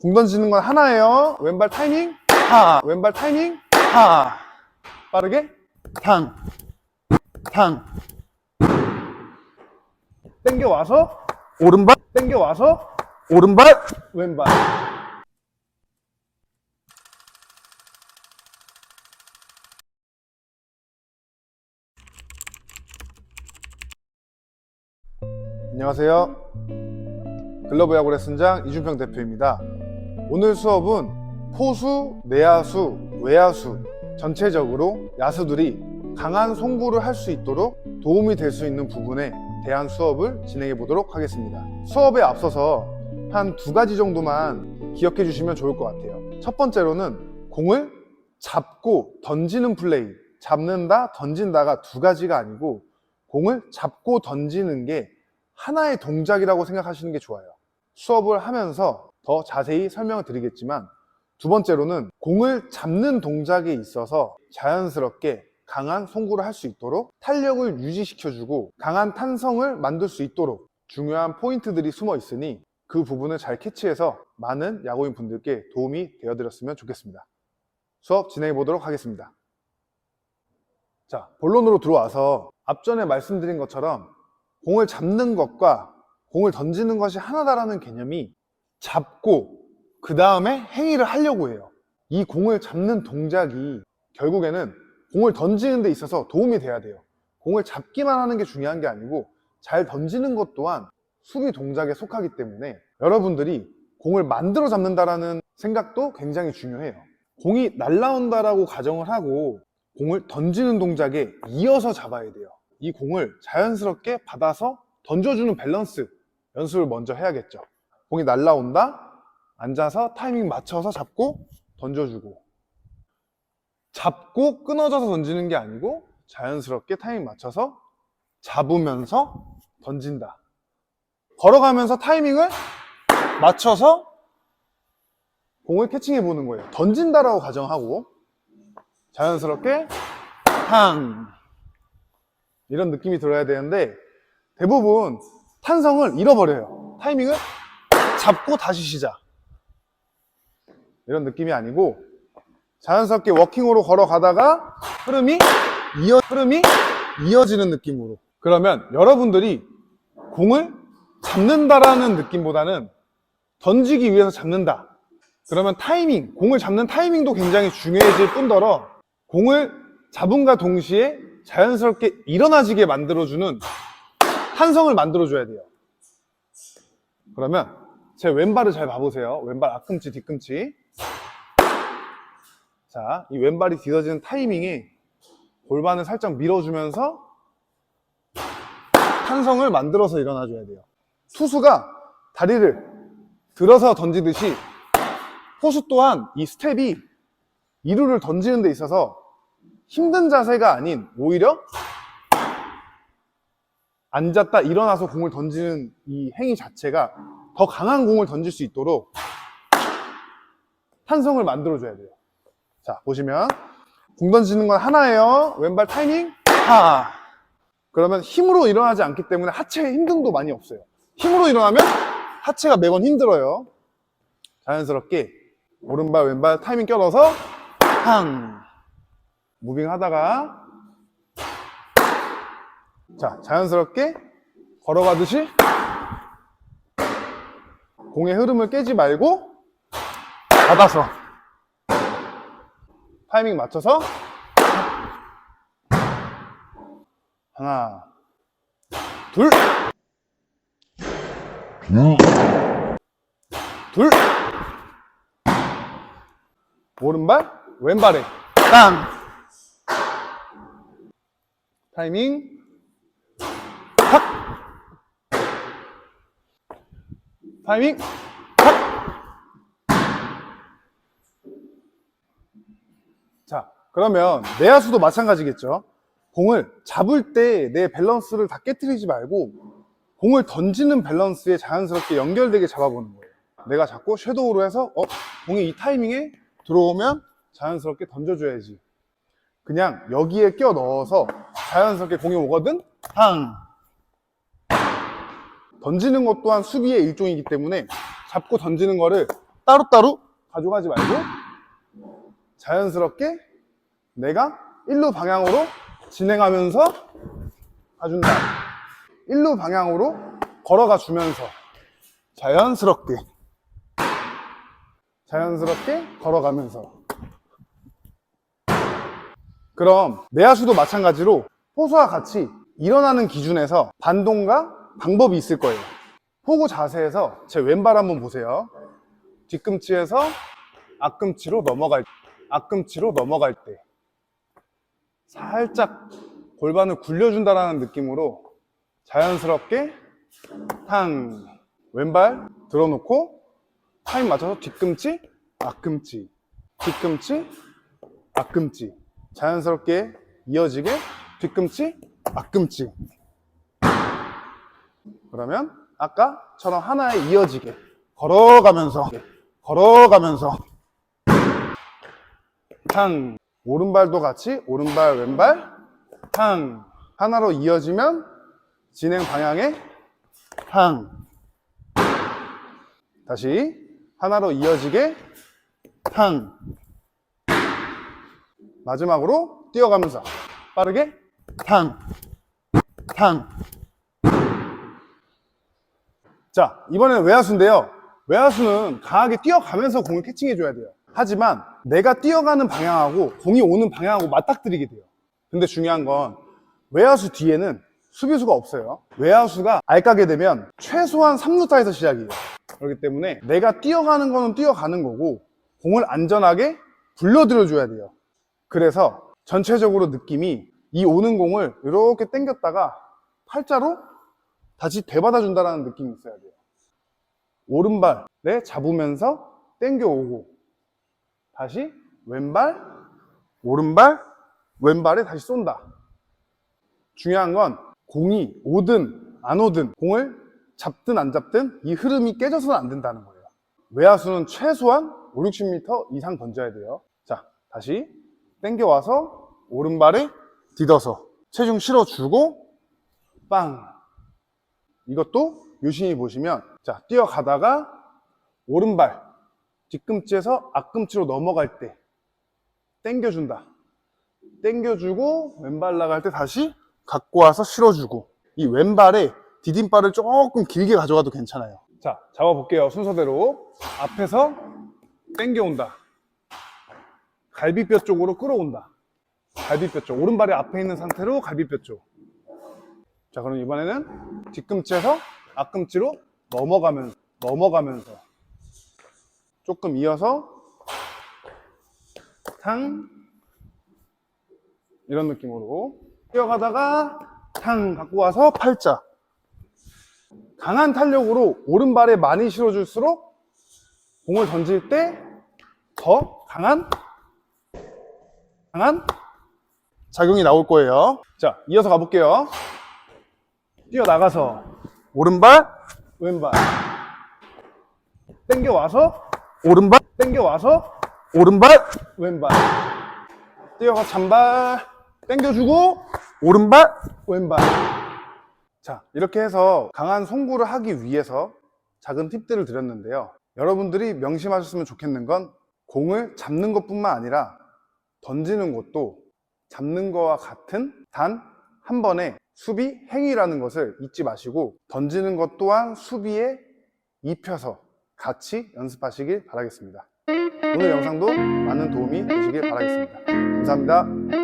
공 던지는 건 하나예요. 왼발 타이밍, 하. 왼발 타이밍, 하. 빠르게, 탕, 탕. 땡겨 와서, 오른발, 땡겨 와서, 오른발, 왼발. 안녕하세요. 글러브 야구 레슨장 이준평 대표입니다. 오늘 수업은 포수, 내야수, 외야수 전체적으로 야수들이 강한 송구를 할 수 있도록 도움이 될 수 있는 부분에 대한 수업을 진행해 보도록 하겠습니다. 수업에 앞서서 한 두 가지 정도만 기억해 주시면 좋을 것 같아요. 첫 번째로는 공을 잡고 던지는 플레이, 잡는다, 던진다가 두 가지가 아니고 공을 잡고 던지는 게 하나의 동작이라고 생각하시는 게 좋아요. 수업을 하면서 더 자세히 설명을 드리겠지만 두 번째로는 공을 잡는 동작에 있어서 자연스럽게 강한 송구를 할 수 있도록 탄력을 유지시켜주고 강한 탄성을 만들 수 있도록 중요한 포인트들이 숨어 있으니 그 부분을 잘 캐치해서 많은 야구인 분들께 도움이 되어드렸으면 좋겠습니다. 수업 진행해 보도록 하겠습니다. 자, 본론으로 들어와서 앞전에 말씀드린 것처럼 공을 잡는 것과 공을 던지는 것이 하나다라는 개념이 잡고 그 다음에 행위를 하려고 해요. 이 공을 잡는 동작이 결국에는 공을 던지는 데 있어서 도움이 돼야 돼요. 공을 잡기만 하는 게 중요한 게 아니고 잘 던지는 것 또한 수비 동작에 속하기 때문에 여러분들이 공을 만들어 잡는다라는 생각도 굉장히 중요해요. 공이 날라온다라고 가정을 하고 공을 던지는 동작에 이어서 잡아야 돼요. 이 공을 자연스럽게 받아서 던져주는 밸런스 연습을 먼저 해야겠죠. 공이 날라온다. 앉아서 타이밍 맞춰서 잡고 던져주고. 잡고 끊어져서 던지는 게 아니고 자연스럽게 타이밍 맞춰서 잡으면서 던진다. 걸어가면서 타이밍을 맞춰서 공을 캐칭해 보는 거예요. 던진다라고 가정하고 자연스럽게 탕 이런 느낌이 들어야 되는데 대부분 탄성을 잃어버려요. 타이밍을 잡고 다시 시작. 이런 느낌이 아니고 자연스럽게 워킹으로 걸어가다가 흐름이 이어 흐름이 이어지는 느낌으로. 그러면 여러분들이 공을 잡는다라는 느낌보다는 던지기 위해서 잡는다. 그러면 타이밍, 공을 잡는 타이밍도 굉장히 중요해질 뿐더러 공을 잡음과 동시에 자연스럽게 일어나지게 만들어주는 탄성을 만들어줘야 돼요. 그러면 제 왼발을 잘 봐보세요. 왼발 앞꿈치, 뒤꿈치. 자, 이 왼발이 뒤어지는 타이밍에 골반을 살짝 밀어주면서 탄성을 만들어서 일어나줘야 돼요. 투수가 다리를 들어서 던지듯이 포수 또한 이 스텝이 이루를 던지는 데 있어서 힘든 자세가 아닌 오히려 앉았다 일어나서 공을 던지는 이 행위 자체가 더 강한 공을 던질 수 있도록 탄성을 만들어줘야 돼요. 자, 보시면 공 던지는 건 하나예요. 왼발 타이밍, 하. 그러면 힘으로 일어나지 않기 때문에 하체에 힘듦도 많이 없어요. 힘으로 일어나면 하체가 매번 힘들어요. 자연스럽게 오른발, 왼발 타이밍 껴넣어서 항. 무빙 하다가 자, 자연스럽게 걸어가듯이 공의 흐름을 깨지 말고 받아서 타이밍 맞춰서 하나 둘 둘 오른발 왼발에. 땅. 타이밍 타이밍 자, 그러면 내야수도 마찬가지겠죠. 공을 잡을 때 내 밸런스를 다 깨뜨리지 말고 공을 던지는 밸런스에 자연스럽게 연결되게 잡아보는 거예요. 내가 자꾸 섀도우로 해서 어, 공이 이 타이밍에 들어오면 자연스럽게 던져줘야지. 그냥 여기에 껴 넣어서 자연스럽게 공이 오거든? 탕! 던지는 것 또한 수비의 일종이기 때문에 잡고 던지는 거를 따로따로 가져가지 말고 자연스럽게 내가 일루 방향으로 진행하면서 가준다. 일루 방향으로 걸어가 주면서 자연스럽게 자연스럽게 걸어가면서 그럼 내야수도 마찬가지로 포수와 같이 일어나는 기준에서 반동과 방법이 있을 거예요. 포구 자세에서 제 왼발 한번 보세요. 뒤꿈치에서 앞꿈치로 넘어갈 때, 앞꿈치로 넘어갈 때 살짝 골반을 굴려준다라는 느낌으로 자연스럽게 탕 왼발 들어놓고 타임 맞춰서 뒤꿈치 앞꿈치 뒤꿈치 앞꿈치 자연스럽게 이어지게 뒤꿈치 앞꿈치 그러면 아까처럼 하나에 이어지게 걸어가면서 걸어가면서. 탕. 오른발도 같이 오른발 왼발. 탕. 하나로 이어지면 진행 방향에 탕. 다시 하나로 이어지게 탕. 마지막으로 뛰어가면서 빠르게 탕. 탕. 자, 이번에는 외야수인데요. 외야수는 강하게 뛰어가면서 공을 캐칭해줘야 돼요. 하지만 내가 뛰어가는 방향하고 공이 오는 방향하고 맞닥뜨리게 돼요. 근데 중요한 건 외야수 뒤에는 수비수가 없어요. 외야수가 알까게 되면 최소한 3루타에서 시작이에요. 그렇기 때문에 내가 뛰어가는 거는 뛰어가는 거고 공을 안전하게 불러들여줘야 돼요. 그래서 전체적으로 느낌이 이 오는 공을 이렇게 당겼다가 팔자로 다시 되받아 준다는 느낌이 있어야 돼요. 오른발에 잡으면서 당겨오고 다시 왼발, 오른발, 왼발에 다시 쏜다. 중요한 건 공이 오든 안 오든 공을 잡든 안 잡든 이 흐름이 깨져서는 안 된다는 거예요. 외야수는 최소한 5, 60m 이상 던져야 돼요. 자, 다시 당겨와서 오른발에 디뎌서 체중 실어주고 빵 이것도 유심히 보시면 자 뛰어가다가 오른발 뒤꿈치에서 앞꿈치로 넘어갈 때 당겨준다. 당겨주고 왼발 나갈 때 다시 갖고 와서 실어주고. 이 왼발에 디딤발을 조금 길게 가져가도 괜찮아요. 자 잡아볼게요. 순서대로 앞에서 당겨온다. 갈비뼈 쪽으로 끌어온다. 갈비뼈 쪽. 오른발이 앞에 있는 상태로 갈비뼈 쪽 자, 그럼 이번에는 뒤꿈치에서 앞꿈치로 넘어가면서, 넘어가면서 조금 이어서 탕 이런 느낌으로 뛰어가다가 탕 갖고 와서 팔자 강한 탄력으로 오른발에 많이 실어줄수록 공을 던질 때 더 강한 강한 작용이 나올 거예요. 자, 이어서 가볼게요. 뛰어나가서 오른발? 왼발. 땡겨와서 오른발? 땡겨와서 오른발? 왼발. 뛰어가 잔발. 땡겨주고 오른발? 왼발. 자 이렇게 해서 강한 송구를 하기 위해서 작은 팁들을 드렸는데요. 여러분들이 명심하셨으면 좋겠는 건 공을 잡는 것뿐만 아니라 던지는 것도 잡는 거와 같은 단 한 번의 수비 행위라는 것을 잊지 마시고 던지는 것 또한 수비에 입혀서 같이 연습하시길 바라겠습니다. 오늘 영상도 많은 도움이 되시길 바라겠습니다. 감사합니다.